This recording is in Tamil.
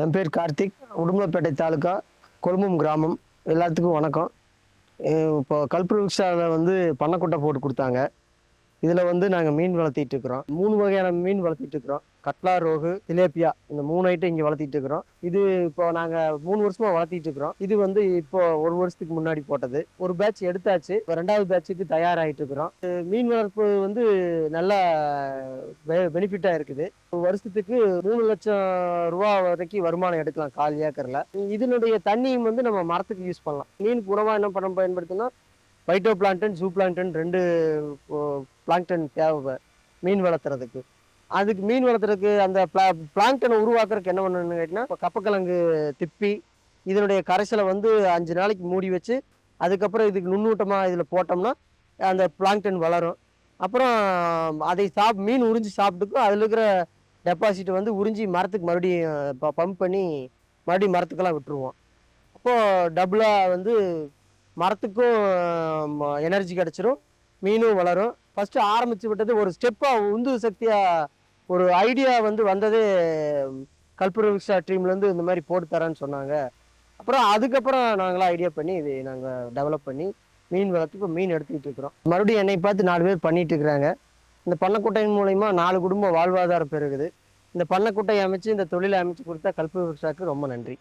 என் பேர் கார்த்திக். உடுமலைப்பேட்டை தாலுக்கா கொழும்பும் கிராமம். எல்லாத்துக்கும் வணக்கம். இப்போ கல்புருக்ஷாவில் வந்து பண்ணக்கொட்டை போட்டு கொடுத்தாங்க. இதில் வந்து நாங்கள் மீன் வளர்த்திட்டு இருக்கிறோம். மூணு வகையான மீன் வளர்த்திட்டு இருக்கிறோம். கட்லா ரோகு திலேப்பியா இந்த மூணு ஐட்டம் இங்கே வளர்த்திட்டு இருக்கிறோம். இது இப்போ நாங்கள் மூணு வருஷமாக வளர்த்திட்டு இருக்கிறோம். இது வந்து இப்போ ஒரு வருஷத்துக்கு முன்னாடி போட்டது. ஒரு பேட்ச் எடுத்தாச்சு. இப்போ ரெண்டாவது பேட்சுக்கு தயாராகிட்டு இருக்கிறோம். மீன் வளர்ப்பு வந்து நல்லா பெனிஃபிட்டாக இருக்குது. வருஷத்துக்கு மூணு லட்சம் ரூபா வரைக்கும் வருமானம் எடுக்கலாம் கால் ஏக்கரில். இதனுடைய தண்ணியும் வந்து நம்ம மரத்துக்கு யூஸ் பண்ணலாம். மீன் உணவாக என்ன பண்ண பயன்படுத்தினா பைட்டோ பிளான்டன் ஜூ பிளான்டன் ரெண்டு பிளாங்டன் தேவை. மீன் வளர்த்துறதுக்கு. அதுக்கு மீன் வளர்த்துறதுக்கு அந்த பிளா பிளாங்டனை உருவாக்குறதுக்கு என்ன பண்ணணும்னு கேட்டிங்கன்னா இப்போ கப்பக்கிழங்கு திப்பி இதனுடைய கரைசலை வந்து அஞ்சு நாளைக்கு மூடி வச்சு அதுக்கப்புறம் இதுக்கு நுண்ணூட்டமாக இதில் போட்டோம்னா அந்த பிளாங்டன் வளரும். அப்புறம் அதை சாப் மீன் உறிஞ்சி சாப்பிட்டுக்கும் அதில் இருக்கிற டெபாசிட் வந்து உறிஞ்சி மரத்துக்கு மறுபடியும் பம்ப் பண்ணி மறுபடியும் மரத்துக்கெல்லாம் விட்டுருவோம். அப்போது டபுளாக வந்து மரத்துக்கும் எனர்ஜி கிடச்சிரும். மீனும் வளரும். ஃபஸ்ட்டு ஆரம்பித்து விட்டது ஒரு ஸ்டெப்பாக உந்து சக்தியாக ஒரு ஐடியா வந்து வந்ததே கல்புர டீம்லேருந்து இந்த மாதிரி போட்டு தரேன்னு சொன்னாங்க. அப்புறம் அதுக்கப்புறம் நாங்களாம் ஐடியா பண்ணி இது நாங்கள் டெவலப் பண்ணி மீன் வளர்த்து இப்போ மீன் எடுத்துக்கிட்டு இருக்கிறோம். மறுபடியும் என்னை பார்த்து நாலு பேர் பண்ணிட்டு இருக்கிறாங்க. இந்த பண்ணக்கூட்டையின் மூலயமா நாலு குடும்பம் வாழ்வாதாரம் பெருகுது. இந்த பண்ணக்குட்டையை அமைச்சு இந்த தொழிலை அமைச்சு கொடுத்தா கல்புர ரொம்ப நன்றி.